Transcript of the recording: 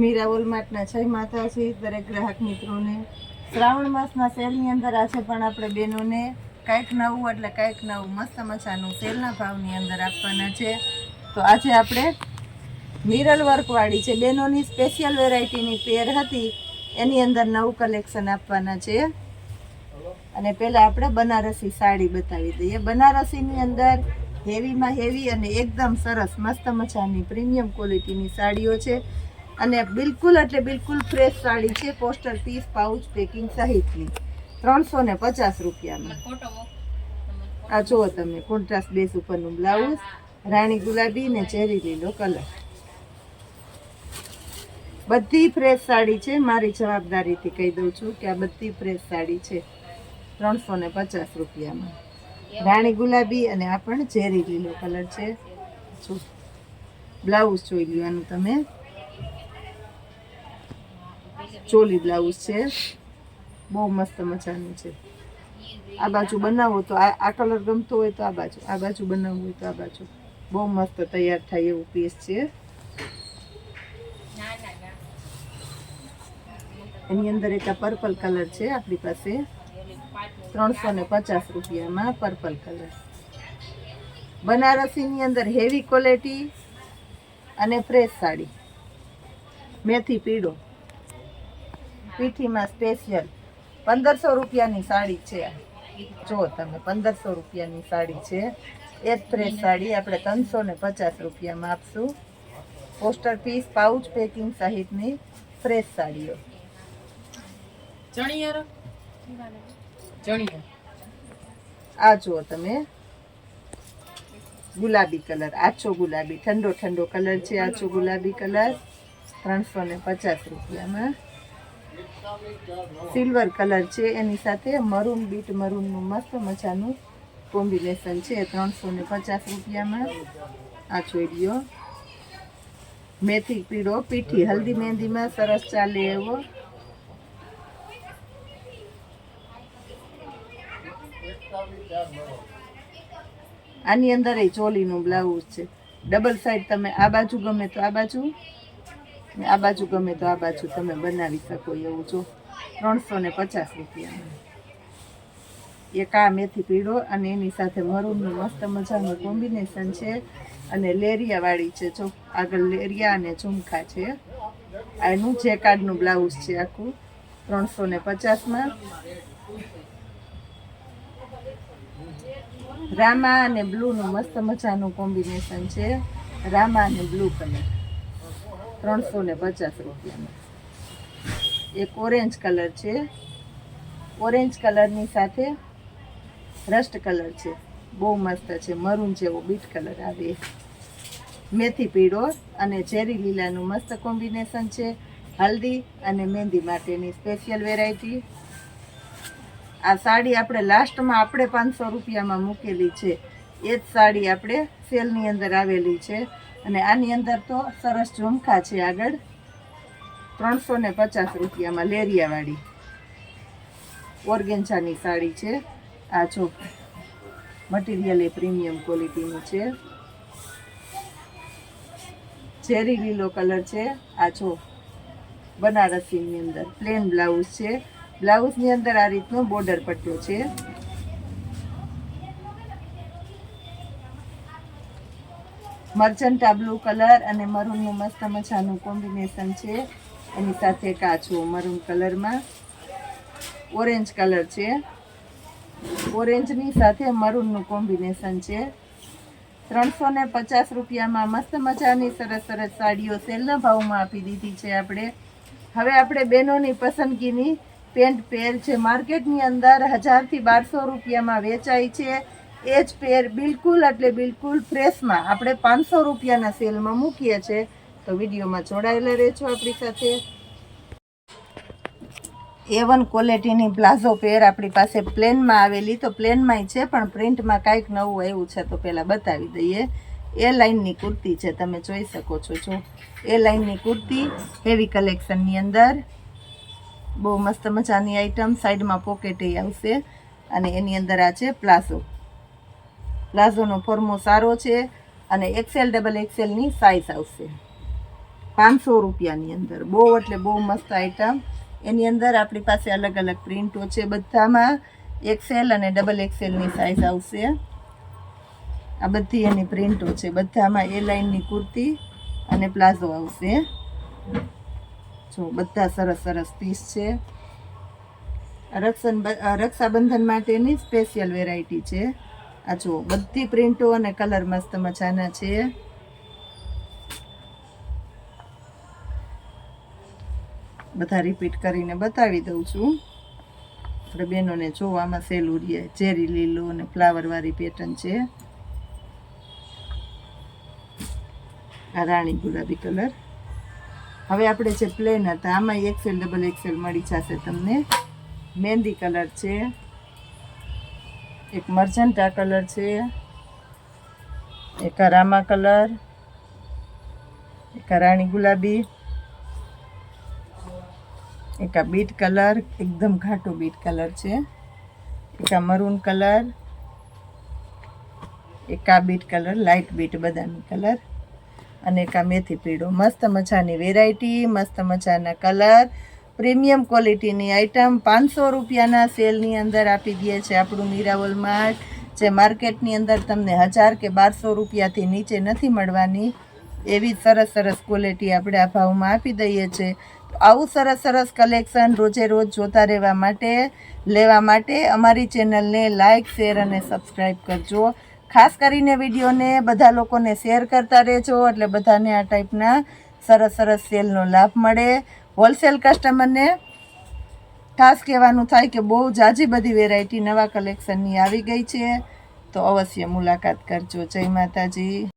મીરા વોલમાર્ટના જય માતાજી, દરેક ગ્રાહક મિત્રોને. શ્રાવણ માસના સેલની અંદર આજે પણ આપણે બહેનોને કાંઈક નવું એટલે કાંઈક નવું મસ્ત મજાનું સેલના ભાવની અંદર આપવાના છે. તો આજે આપણે મિરલ વર્કવાળી છે બહેનોની સ્પેશિયલ વેરાયટીની પેર હતી, એની અંદર નવું કલેક્શન આપવાના છે. અને પહેલાં આપણે બનારસી સાડી બતાવી દઈએ. બનારસીની અંદર હેવીમાં હેવી અને એકદમ સરસ મસ્ત મજાની પ્રીમિયમ ક્વોલિટીની સાડીઓ છે. અને બિલકુલ એટલે બિલકુલ ફ્રેશ સાડી છે પોસ્ટર પીસ પાઉચ પેકિંગ સહિતની. ત્રણસો ને પચાસ રૂપિયામાં. આ જુઓ તમે કોન્ટ્રાસ્ટ બેસ ઉપરનું બ્લાઉઝ રાણી ગુલાબી ને ચેરી લીલો કલર બધી ફ્રેશ સાડી છે મારી જવાબદારીથી કહી દઉં છું કે આ બધી ફ્રેશ સાડી છે ત્રણસો ને પચાસ રૂપિયામાં. રાણી ગુલાબી અને આ પણ ઝેરી લીલો કલર છે. બ્લાઉઝ જોઈ લેવાનું તમે. ચોલી બ્લાઉઝ છે. બહુ મસ્ત મજાનું છે. આ બાજુ બનાવો તો આ કલર ગમતો હોય તો આ બાજુ આ બાજુ બનાવવું હોય તો આ બાજુ. બહુ મસ્ત તૈયાર થાય એવું પીસ છે. એની અંદર એક આ પર્પલ કલર છે આપણી પાસે. ત્રણસો ને પચાસ રૂપિયામાં પર્પલ કલર બનારસીની અંદર હેવી ક્વોલિટી અને ફ્રેશ સાડી. મેથી પીળો. પીઠીમાં સ્પેશિયલ પંદરસો રૂપિયાની સાડી છે. જો જુઓ તમે પંદરસો રૂપિયાની સાડી છે એ જ ફ્રેશ સાડી આપણે ત્રણસો ને પચાસ રૂપિયામાં આપશું પોસ્ટર પીસ પાઉચ પેકિંગ સહિતની ફ્રેશ સાડીઓ. આ જુઓ તમે. ગુલાબી કલર આછો ગુલાબી ઠંડો ઠંડો કલર છે આછો ગુલાબી કલર. ત્રણસો ને પચાસ રૂપિયામાં. સિલ્વર કલર છે, એની સાથે મરૂન બીટ મરૂનનું મસ્ત મજાનું કોમ્બિનેશન છે ત્રણસો ને પચાસ રૂપિયામાં. આ લ્યો. મેથી પીળો, પીઠી હલ્દી મહેંદીમાં સરસ ચાલે એવો. આની અંદર એ ચોલીનું બ્લાઉઝ છે. ડબલ સાઈડ તમે આ બાજુ ગમે તો આ બાજુ. આ બાજુ ગમે તો આ બાજુ તમે બનાવી શકો એવું જો. ત્રણસો ને પચાસ રૂપિયામાં. એક આ મેથી પીળો અને એની સાથે મરૂનનું મસ્ત મજાનું કોમ્બિનેશન છે. અને લેરિયાવાળી છે જો. આગળ લેરિયા અને ઝુમખા છે. આ એનું જેકાર્ડનું બ્લાઉઝ છે આખું. ત્રણસો ને પચાસમાં. રામા અને બ્લુનું મસ્ત મજાનું કોમ્બિનેશન છે. રામા અને બ્લુ કલર. ત્રણસો ને પચાસ રૂપિયામાં. એક ઓરેન્જ કલર છે. ઓરેન્જ કલરની સાથે રસ્ટ કલર છે. બહુ મસ્ત છે. મરૂન જેવો બીટ કલર આવે. મેથી પીળો અને ચેરી લીલાનું મસ્ત કોમ્બિનેશન છે. હલ્દી અને મહેંદી માટેની સ્પેશિયલ વેરાયટી આ સાડી આપણે લાસ્ટમાં આપણે પાંચસો રૂપિયામાં મૂકેલી છે. એ જ સાડી આપણે સેલની અંદર આવેલી છે. અને આની અંદર તો સરસ ઝુમખા છે આગળ. ત્રણસો ને પચાસ રૂપિયામાં લેરિયાવાળી ઓર્ગેન્ઝાની સાડી છે. આ જો મટીરિયલ એ પ્રીમિયમ ક્વોલિટીનું છે. ઝેરી લીલો કલર છે. આ જો બનારસીની અંદર પ્લેન બ્લાઉઝ છે. બ્લાઉઝની અંદર આ રીતનો બોર્ડર પટ્ટો છે. મર્ચન્ટા બ્લુ કલર અને મરૂનનું મસ્ત મજાનું કોમ્બિનેશન છે. એની સાથે કાચું મરૂન કલરમાં. ઓરેન્જ કલર છે. ઓરેન્જની સાથે મરૂનનું કોમ્બિનેશન છે. ત્રણસો ને પચાસ રૂપિયામાં મસ્ત મજાની સરસ સરસ સાડીઓ સેલના ભાવમાં આપી દીધી છે આપણે. હવે આપણે બહેનોની પસંદગીની પેન્ટ પેર છે માર્કેટની અંદર હજારથી બારસો રૂપિયામાં વેચાય છે. એ જ પેર બિલકુલ એટલે બિલકુલ ફ્રેશમાં આપણે પાંચસો રૂપિયાના સેલમાં મૂકીએ છીએ. તો વિડીયોમાં જોડાયેલા રહેજો આપણી સાથે. એ વન ક્વોલિટીની પ્લાઝો પેર આપણી પાસે પ્લેનમાં આવેલી. તો પ્લેનમાંય છે, પણ પ્રિન્ટમાં કાંઈક નવું આવ્યું છે, તો પહેલાં બતાવી દઈએ. એ લાઇનની કુર્તી છે, તમે જોઈ શકો છો, જો. એ લાઇનની કુર્તી હેવી કલેક્શનની અંદર. બહુ મસ્ત મજાની આઈટમ સાઈડમાં પોકેટ આવશે. અને એની અંદર આ છે પ્લાઝો પ્લાઝોનો ફોર્મો સારો છે અને એક્સેલ ડબલ એક્સેલની સાઇઝ આવશે. પાંચસો રૂપિયાની અંદર. બહુ એટલે બહુ મસ્ત આઈટમ એની અંદર આપણી પાસે અલગ અલગ પ્રિન્ટો છે બધામાં. એક્સેલ અને ડબલ એક્સેલની સાઇઝ આવશે. આ બધી એની પ્રિન્ટો છે. બધામાં એ લાઇનની કુર્તી અને પ્લાઝો આવશે. જો બધા સરસ સરસ પીસ છે. રક્ષણ રક્ષાબંધન માટેની સ્પેશિયલ વેરાયટી છે. આ જુઓ, બધી પ્રિન્ટો અને કલર મસ્ત મજાના છે. બધા રિપીટ કરીને બતાવી દઉં છું. આપણે બહેનોને જોવામાં સહેલું રહીએ ઝેરી, લીલું અને ફ્લાવરવાળી પેટર્ન છે. આ રાણી ગુલાબી કલર. હવે આપણે જે પ્લેન હતા, આમાં એક્સેલ ડબલ એક્સેલ મળી જશે તમને. મહેંદી કલર છે. એક મર્જન્ટા કલર છે, એક રામા કલર, એક રાણી ગુલાબી, એક આ બીટ કલર, એકદમ ઘાટો બીટ કલર છે, એક આ મરૂન કલર, એક આ બીટ કલર લાઇટ બીટ બદામી કલર, અને એક આ મેથી પીળો. મસ્ત મજાની વેરાયટી, મસ્ત મજાના કલર પ્રીમિયમ ક્વોલિટીની આઇટમ પાંચસો રૂપિયાના સેલની અંદર આપી દઈએ છે આપણું મીરાવલ માર્ટ, જે માર્કેટની અંદર તમને હજાર કે બારસો રૂપિયાથી નીચે નથી મળવાની. એવી સરસ સરસ ક્વોલિટી આપણે આ ભાવમાં આપી દઈએ છીએ. આવું સરસ સરસ કલેક્શન રોજે રોજ જોતા રહેવા માટે, લેવા માટે અમારી ચેનલને લાઇક શેર અને સબસ્ક્રાઈબ કરજો. ખાસ કરીને વિડીયોને બધા લોકોને શેર કરતા રહેજો, એટલે બધાને આ ટાઈપના સરસ સરસ સેલનો લાભ મળે. હોલસેલ કસ્ટમરને ખાસ કહેવાનું થાય કે બહુ જાજી બધી વેરાયટી નવા કલેક્શનની આવી ગઈ છે. તો અવશ્ય મુલાકાત કરજો. જય માતાજી.